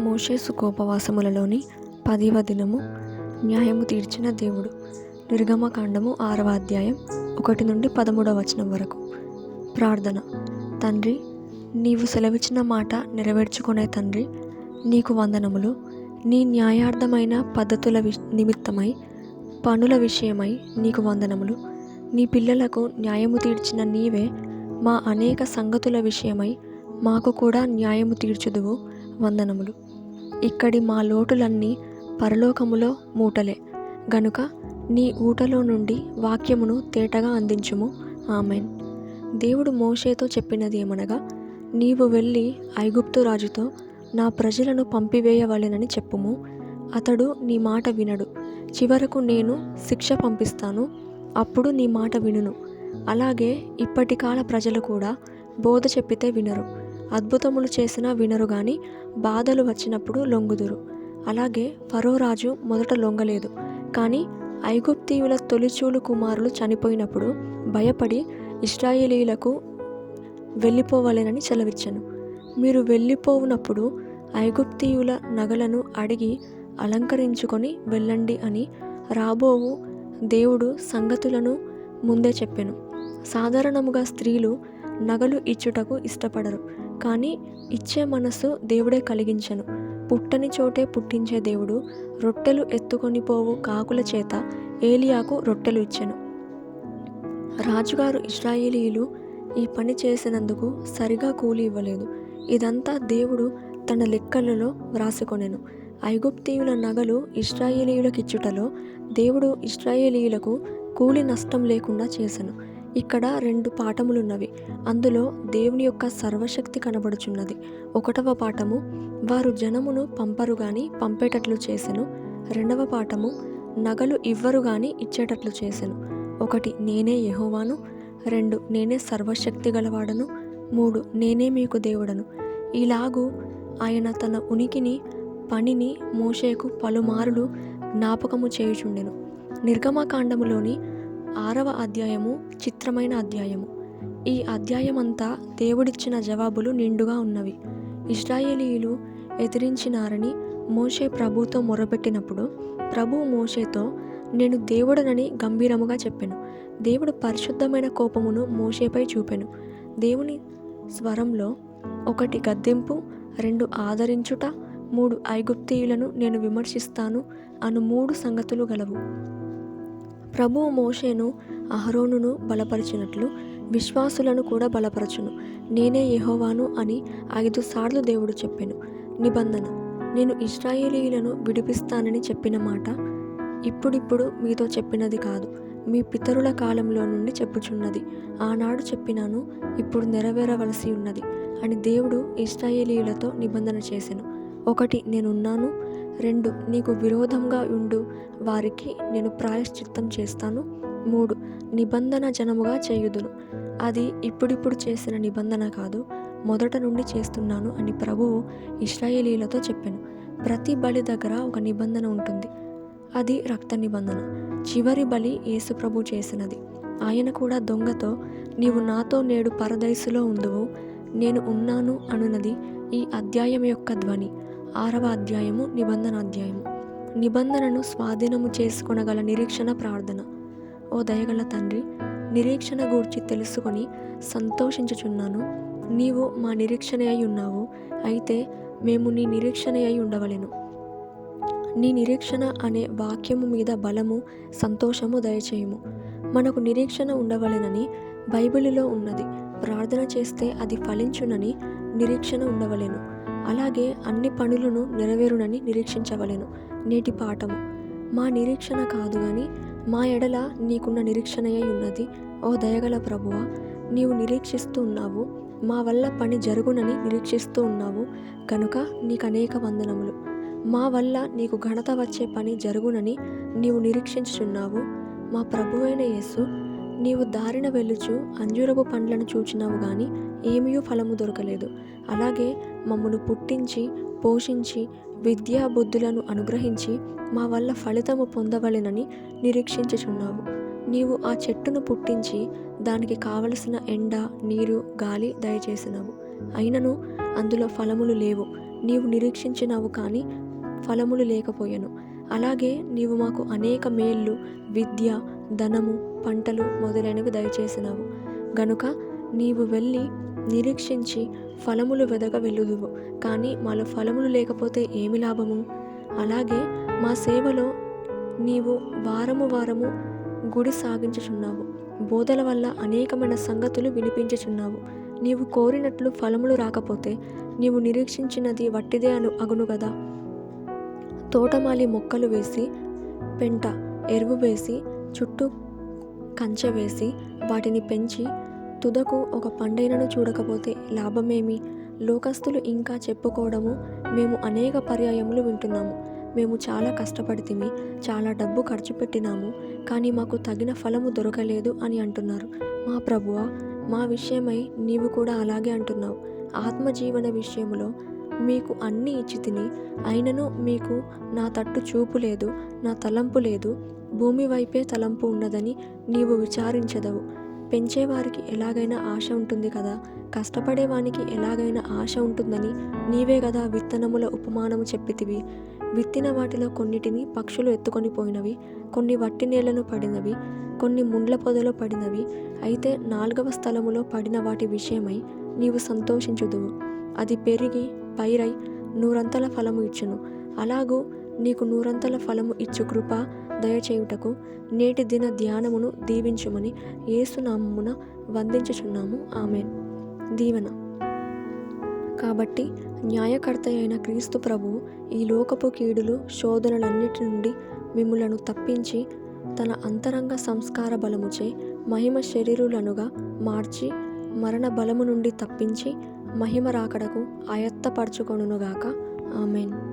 మోషే సుకోపవాసములలోని పదివ దినము న్యాయము తీర్చిన దేవుడు. నిర్గమకాండము ఆరవ అధ్యాయం ఒకటి నుండి పదమూడవ వచనం వరకు. ప్రార్థన. తండ్రి నీవు సెలవిచ్చిన మాట నెరవేర్చుకునే తండ్రి నీకు వందనములు. నీ న్యాయార్థమైన పద్ధతుల వి నిమిత్తమై పనుల విషయమై నీకు వందనములు. నీ పిల్లలకు న్యాయము తీర్చిన నీవే మా అనేక సంగతుల విషయమై మాకు కూడా న్యాయము తీర్చుదువు వందనములు. ఇక్కడి మా లోటులన్నీ పరలోకములో మూటలే. గనుక నీ ఊటలో నుండి వాక్యమును తేటగా అందించుము. ఆమెన్. దేవుడు మోషేతో చెప్పినది ఏమనగా నీవు వెళ్ళి ఐగుప్తు రాజుతో నా ప్రజలను పంపివేయవలెనని చెప్పుము. అతడు నీ మాట వినడు. చివరకు నేను శిక్ష పంపిస్తాను. అప్పుడు నీ మాట వినును. అలాగే ఇప్పటి కాల ప్రజలు కూడా బోధ చెప్పితే వినరు. అద్భుతములు చేసినా వినరు గాని బాధలు వచ్చినప్పుడు లొంగుదురు. అలాగే ఫరో రాజు మొదట లొంగలేదు. కానీ ఐగుప్తీయుల తొలిచూలు కుమారులు చనిపోయినప్పుడు భయపడి ఇస్రాయేలీలకు వెళ్ళిపోవలేనని చెలవిచ్చాను మీరు వెళ్ళిపోవునప్పుడు ఐగుప్తీయుల నగలను అడిగి అలంకరించుకొని వెళ్ళండి అని రాబోవు దేవుడు సంగతులను ముందే చెప్పెను. సాధారణముగా స్త్రీలు నగలు ఇచ్చుటకు ఇష్టపడరు. కానీ ఇచ్చే మనస్సు దేవుడే కలిగించెను. పుట్టని చోటే పుట్టించే దేవుడు రొట్టెలు ఎత్తుకొని పోవు కాకుల చేత ఏలియాకు రొట్టెలు ఇచ్చెను. రాజుగారు ఇస్రాయేలీలు ఈ పని చేసినందుకు సరిగా కూలి ఇవ్వలేదు. ఇదంతా దేవుడు తన లెక్కలలో వ్రాసుకొనెను. ఐగుప్తీయుల నగలు ఇస్రాయేలీయులకిచ్చుటలో దేవుడు ఇస్రాయేలీయులకు కూలి నష్టం లేకుండా చేసెను. ఇక్కడ రెండు పాఠములున్నవి. అందులో దేవుని యొక్క సర్వశక్తి కనబడుచున్నది. ఒకటవ పాఠము వారు జనమును పంపరు గాని పంపేటట్లు చేసెను. రెండవ పాఠము నగలు ఇవ్వరు గాని ఇచ్చేటట్లు చేసెను. ఒకటి నేనే యహోవాను. రెండు నేనే సర్వశక్తి గలవాడను. మూడు నేనే మీకు దేవుడను. ఇలాగూ ఆయన తన ఉనికిని పనిని మోషేకు పలుమారులు జ్ఞాపకము చేయుచుండెను. నిర్గమకాండములోని ఆరవ అధ్యాయము చిత్రమైన అధ్యాయము. ఈ అధ్యాయమంతా దేవుడిచ్చిన జవాబులు నిండుగా ఉన్నవి. ఇస్రాయేలీలు ఎదిరించినారని మోషే ప్రభుతో మొరపెట్టినప్పుడు ప్రభు మోషేతో నేను దేవుడనని గంభీరముగా చెప్పాను. దేవుడు పరిశుద్ధమైన కోపమును మోషేపై చూపెను. దేవుని స్వరంలో ఒకటి గద్దెంపు రెండు ఆదరించుట మూడు ఐగుప్తీయులను నేను విమర్శిస్తాను అను మూడు సంగతులు గలవు. ప్రభువు మోషేను అహరోనును బలపరిచినట్లు విశ్వాసులను కూడా బలపరచును. నేనే యహోవాను అని ఐదు సార్లు దేవుడు చెప్పాను. నిబంధన నేను ఇస్రాయేలీలను విడిపిస్తానని చెప్పిన మాట ఇప్పుడిప్పుడు మీతో చెప్పినది కాదు. మీ పితరుల కాలంలో నుండి చెప్పుచున్నది. ఆనాడు చెప్పినాను ఇప్పుడు నెరవేరవలసి ఉన్నది అని దేవుడు ఇస్రాయేలీలతో నిబంధన చేశాను ఒకటి నేనున్నాను రెండు నీకు విరోధంగా ఉండు. వారికి నేను ప్రాయశ్చిత్తం చేస్తాను. మూడు నిబంధన జనముగా చేయుదును. అది ఇప్పుడిప్పుడు చేసిన నిబంధన కాదు. మొదట నుండి చేస్తున్నాను అని ప్రభువు ఇస్రాయేలీలతో చెప్పాను. ప్రతి బలి దగ్గర ఒక నిబంధన ఉంటుంది. అది రక్త నిబంధన. చివరి బలి యేసుప్రభు చేసినది. ఆయన కూడా దొంగతో నీవు నాతో నేడు పరదైసులో ఉందువు. నేను ఉన్నాను అనున్నది ఈ అధ్యాయం యొక్క ధ్వని. ఆరవ అధ్యాయము నిబంధన అధ్యాయము. నిబంధనను స్వాధీనము చేసుకొనగల నిరీక్షణ ప్రార్థన. ఓ దయగల తండ్రి నిరీక్షణ గూర్చి తెలుసుకొని సంతోషించుచున్నాను. నీవు మా నిరీక్షణ అయి ఉన్నావు అయితే మేము నీ నిరీక్షణ అయి ఉండవలెను. నీ నిరీక్షణ అనే వాక్యము మీద బలము సంతోషము దయచేయము. మనకు నిరీక్షణ ఉండవలెనని బైబిలులో ఉన్నది. ప్రార్థన చేస్తే అది ఫలించునని నిరీక్షణ ఉండవలెను. అలాగే అన్ని పనులను నెరవేరునని నిరీక్షించవలెను. నేటి పాఠము. మా నిరీక్షణ కాదు కానీ మా ఎడల నీకున్న నిరీక్షణయై ఉన్నది. ఓ దయగల ప్రభువ నీవు నిరీక్షిస్తూ ఉన్నావు. మా వల్ల పని జరుగునని నిరీక్షిస్తూ ఉన్నావు. కనుక నీకు అనేక వందనములు. మా వల్ల నీకు ఘనత వచ్చే పని జరుగునని నీవు నిరీక్షించుచున్నావు. మా ప్రభువైన యేసు నీవు దారిన వెళ్ళుచు అంజూరపు పండ్లను చూచినావు గాని ఏమీ ఫలము దొరకలేదు. అలాగే మమ్మను పుట్టించి పోషించి విద్యా బుద్ధులను అనుగ్రహించి మా వల్ల ఫలితము పొందవలెనని నిరీక్షించుచున్నావు. నీవు ఆ చెట్టును పుట్టించి దానికి కావలసిన ఎండ నీరు గాలి దయచేసినావు. అయినను అందులో ఫలములు లేవు. నీవు నిరీక్షించినావు కానీ ఫలములు లేకపోయాను. అలాగే నీవు మాకు అనేక మేళ్ళు విద్య ధనము పంటలు మొదలైనవి దయచేసినావు. గనుక నీవు వెళ్ళి నిరీక్షించి ఫలములు వెదక వెళ్ళుదువు. కానీ మాలో ఫలములు లేకపోతే ఏమి లాభము? అలాగే మా సేవలో నీవు వారము వారము గుడి సాగించుచున్నావు. బోధల వల్ల అనేకమైన సంగతులు వినిపించుచున్నావు. నీవు కోరినట్లు ఫలములు రాకపోతే నీవు నిరీక్షించినది వట్టిదే అను అగును కదా తోటమాలి మొక్కలు వేసి పెంట ఎరువు వేసి చుట్టూ కంచె వేసి వాటిని పెంచి తుదకు ఒక పండైనను చూడకపోతే లాభమేమి? లోకస్తులు ఇంకా చెప్పుకోవడము మేము అనేక పర్యాయములు వింటున్నాము. మేము చాలా కష్టపడితిమి చాలా డబ్బు ఖర్చు పెట్టినాము కానీ మాకు తగిన ఫలము దొరకలేదు అని అంటున్నారు. మా ప్రభువ మా విషయమై నీవు కూడా అలాగే అంటున్నావు. ఆత్మజీవన విషయంలో మీకు అన్ని ఇచ్చి తిని అయినను మీకు నా తట్టు చూపు లేదు నా తలంపు లేదు. భూమి వైపే తలంపు ఉన్నదని నీవు విచారించదవు. పెంచేవారికి ఎలాగైనా ఆశ ఉంటుంది కదా? కష్టపడేవానికి ఎలాగైనా ఆశ ఉంటుందని నీవే కదా విత్తనముల ఉపమానము చెప్పితివి. విత్తిన వాటిలో కొన్నిటిని పక్షులు ఎత్తుకొని పోయినవి కొన్ని వట్టి నేలను పడినవి కొన్ని ముండ్ల పొదలో పడినవి. అయితే నాలుగవ స్థలములో పడిన వాటి విషయమై నీవు సంతోషించుదువు. అది పెరిగి పైరై నూరంతల ఫలము ఇచ్చును. అలాగూ నీకు నూరంతల ఫలము ఇచ్చు కృప దయచేయుటకు నేటి దిన ధ్యానమును దీవించుమని ఏసునామమున వందించుచున్నాము. ఆమెన్. దీవెన. కాబట్టి న్యాయకర్త అయిన క్రీస్తు ప్రభువు ఈ లోకపు కీడులు శోధనలన్నిటి నుండి మిమ్ములను తప్పించి తన అంతరంగ సంస్కార బలముచే మహిమ శరీరులనుగా మార్చి మరణ బలము నుండి తప్పించి మహిమ రాకడకు ఆయత్తపరచుకొనుగాక ఆమెన్.